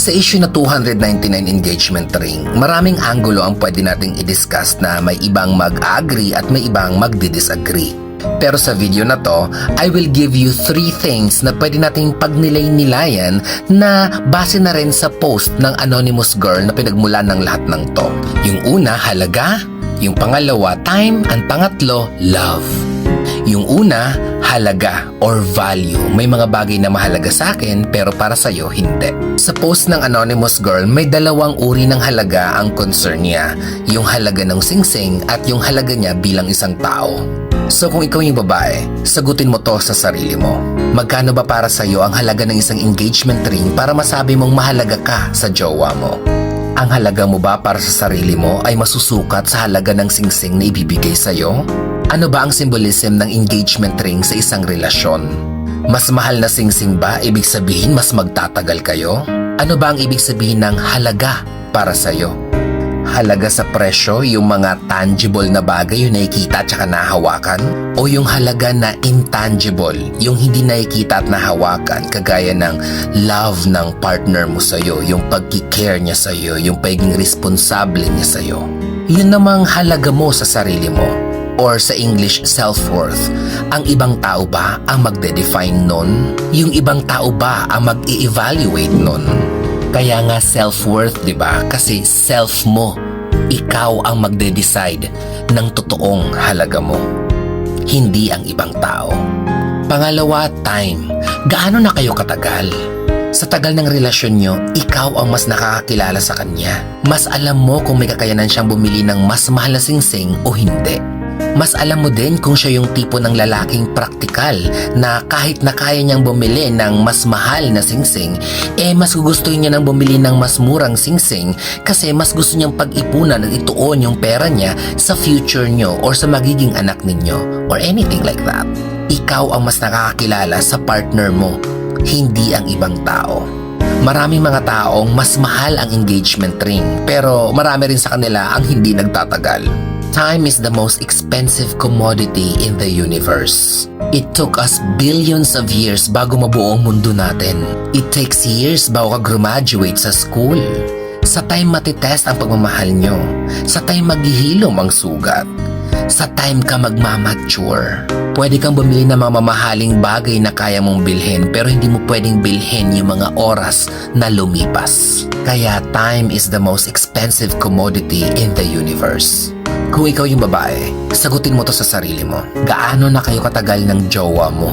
Sa issue na 299 engagement ring, maraming anggulo ang pwede nating i-discuss na may ibang mag-agree at may ibang magdi-disagree. Pero sa video na to, I will give you three things na pwede nating pagnilay-nilayan na base na rin sa post ng anonymous girl na pinagmula ng lahat ng to. Yung una, halaga. Yung pangalawa, time. Ang pangatlo, love. Yung una, halaga or value. May mga bagay na mahalaga sa akin pero para sa'yo hindi. Sa post ng anonymous girl, may dalawang uri ng halaga ang concern niya. Yung halaga ng singsing at yung halaga niya bilang isang tao. So kung ikaw yung babae, sagutin mo to sa sarili mo. Magkano ba para sa'yo ang halaga ng isang engagement ring para masabi mong mahalaga ka sa jowa mo? Ang halaga mo ba para sa sarili mo ay masusukat sa halaga ng singsing na ibibigay sa'yo? Ano ba ang symbolism ng engagement ring sa isang relasyon? Mas mahal na singsing ba ibig sabihin mas magtatagal kayo? Ano ba ang ibig sabihin ng halaga para sa'yo? Halaga sa presyo, yung mga tangible na bagay yung nakikita at saka nahawakan? O yung halaga na intangible, yung hindi nakikita at nahawakan, kagaya ng love ng partner mo sa'yo, yung pagkikare niya sa'yo, yung pagiging responsable niya sa'yo. Yun namang halaga mo sa sarili mo or sa English self-worth, ang ibang tao ba ang magde-define nun? Yung ibang tao ba ang mag-i-evaluate nun? Kaya nga self-worth, di ba? Kasi self mo, ikaw ang magde-decide ng totoong halaga mo. Hindi ang ibang tao. Pangalawa, time. Gaano na kayo katagal? Sa tagal ng relasyon nyo, ikaw ang mas nakakakilala sa kanya. Mas alam mo kung may kakayanan siyang bumili ng mas mahal na singsing o hindi. Mas alam mo din kung siya yung tipo ng lalaking praktikal na kahit na kaya niyang bumili ng mas mahal na singsing, eh mas gugustuhin niya nang bumili ng mas murang singsing kasi mas gusto niyang pag-ipunan at ituon yung pera niya sa future niyo or sa magiging anak ninyo or anything like that. Ikaw ang mas nakakakilala sa partner mo, hindi ang ibang tao. Maraming mga taong mas mahal ang engagement ring pero marami rin sa kanila ang hindi nagtatagal. Time is the most expensive commodity in the universe. It took us billions of years bago mabuo ang mundo natin. It takes years bago ka graduate sa school. Sa time matitest ang pagmamahal nyo. Sa time maghihilom ang sugat. Sa time ka magmamature. Pwede kang bumili ng mga mamahaling bagay na kaya mong bilhin pero hindi mo pwedeng bilhin yung mga oras na lumipas. Kaya time is the most expensive commodity in the universe. Kung ikaw yung babae, sagutin mo to sa sarili mo. Gaano na kayo katagal ng jowa mo?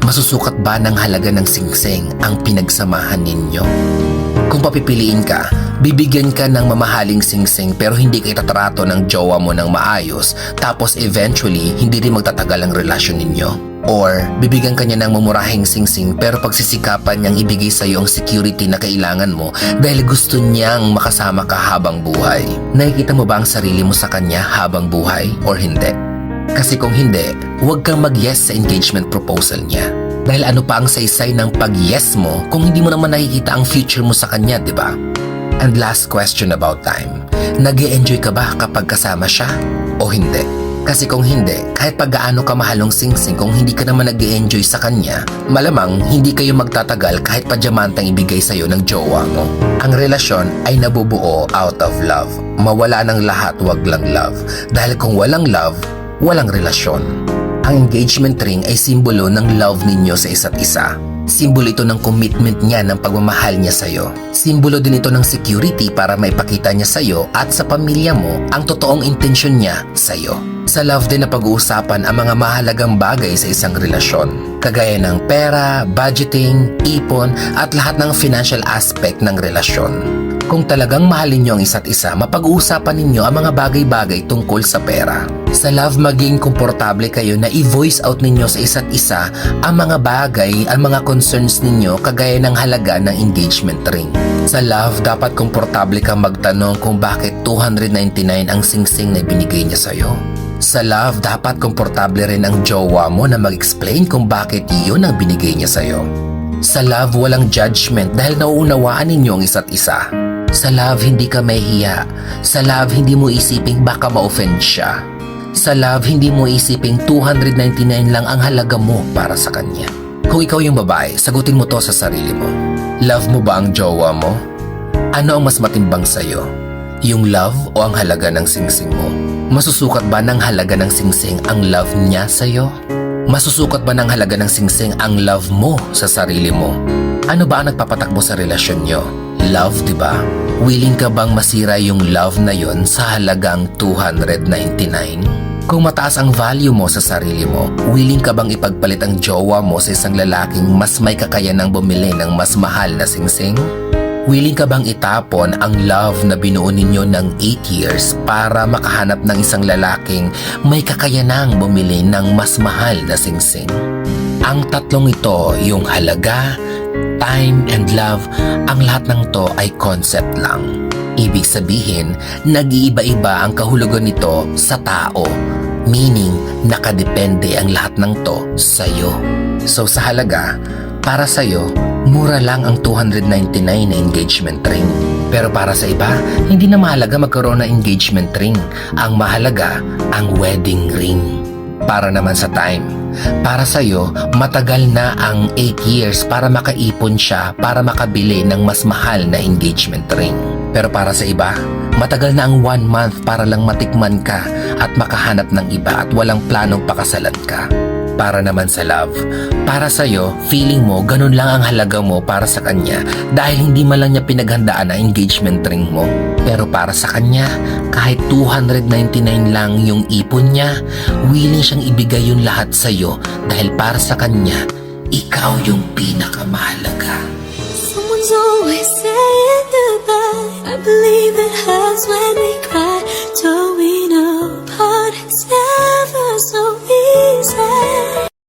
Masusukat ba ng halaga ng singsing ang pinagsamahan ninyo? Kung papipiliin ka, bibigyan ka ng mamahaling singsing pero hindi ka itatrato ng jowa mo ng maayos tapos eventually hindi rin magtatagal ang relasyon ninyo. Or bibigyan ka niya ng mumurahing singsing pero pagsisikapan niyang ibigay sa iyo ang security na kailangan mo dahil gusto niyang makasama ka habang buhay. Nakikita mo ba ang sarili mo sa kanya habang buhay or hindi? Kasi kung hindi, huwag kang mag-yes sa engagement proposal niya. Dahil ano pa ang saysay ng pag-yes mo kung hindi mo naman nakikita ang future mo sa kanya, di ba? And last question about time. nag enjoy ka ba kapag kasama siya o hindi? Kasi kung hindi, kahit pag gaano ka mahalong singsing kung hindi ka naman nag enjoy sa kanya, malamang hindi kayo magtatagal kahit pa diamantang ibigay sa'yo ng jowa mo. Ang relasyon ay nabubuo out of love. Mawala ng lahat, wag lang love. Dahil kung walang love, walang relasyon. Ang engagement ring ay simbolo ng love ninyo sa isa't isa. Simbolo ito ng commitment niya ng pagmamahal niya sa'yo. Simbolo din ito ng security para maipakita niya sa'yo at sa pamilya mo ang totoong intensyon niya sa'yo. Sa love din na pag-uusapan ang mga mahalagang bagay sa isang relasyon. Kagaya ng pera, budgeting, ipon at lahat ng financial aspect ng relasyon. Kung talagang mahalin niyo ang isa't isa, mapag-uusapan ninyo ang mga bagay-bagay tungkol sa pera. Sa love, maging komportable kayo na i-voice out ninyo sa isa't isa ang mga bagay, ang mga concerns ninyo kagaya ng halaga ng engagement ring. Sa love, dapat komportable kang magtanong kung bakit 299 ang singsing na binigay niya sa'yo. Sa love, dapat komportable rin ang jowa mo na mag-explain kung bakit iyon ang binigay niya sa'yo. Sa love, walang judgment dahil nauunawaan ninyo ang isa't isa. Sa love, hindi ka mahihiya. Sa love, hindi mo isiping baka ma-offend siya. Sa love, hindi mo isiping 299 lang ang halaga mo para sa kanya. Kung ikaw yung babae, sagutin mo to sa sarili mo. Love mo ba ang jowa mo? Ano ang mas matimbang sa'yo? Yung love o ang halaga ng singsing mo? Masusukat ba ng halaga ng singsing ang love niya sa'yo? Masusukat ba ng halaga ng singsing ang love mo sa sarili mo? Ano ba ang nagpapatakbo sa relasyon nyo? Love, di ba? Willing ka bang masira yung love na yon sa halagang 299? Kung mataas ang value mo sa sarili mo, willing ka bang ipagpalit ang jowa mo sa isang lalaking mas may kakayanang bumili ng mas mahal na singsing? Willing ka bang itapon ang love na binuo ninyo ng 8 years para makahanap ng isang lalaking may kakayanang bumili ng mas mahal na singsing? Ang tatlong ito, yung halaga, time, and love, ang lahat ng to ay concept lang. Ibig sabihin, nag-iiba-iba ang kahulugan nito sa tao. Meaning, nakadepende ang lahat ng to sa'yo. So sa halaga, para sa'yo, mura lang ang 299 na engagement ring. Pero para sa iba, hindi na mahalaga magkaroon ng engagement ring. Ang mahalaga, ang wedding ring. Para naman sa time, para sa'yo, matagal na ang 8 years para makaipon siya para makabili ng mas mahal na engagement ring. Pero para sa iba, matagal na ang 1 month para lang matikman ka at makahanap ng iba at walang planong pakasalan ka. Para naman sa love, para sa'yo, feeling mo ganun lang ang halaga mo para sa kanya dahil hindi man lang niya pinaghandaan ang engagement ring mo. Pero para sa kanya, kahit 299 lang yung ipon niya, willing siyang ibigay yung lahat sa'yo dahil para sa kanya, ikaw yung pinakamahalaga. Someone's always saying goodbye. I believe it hurts when we cry. Towing apart,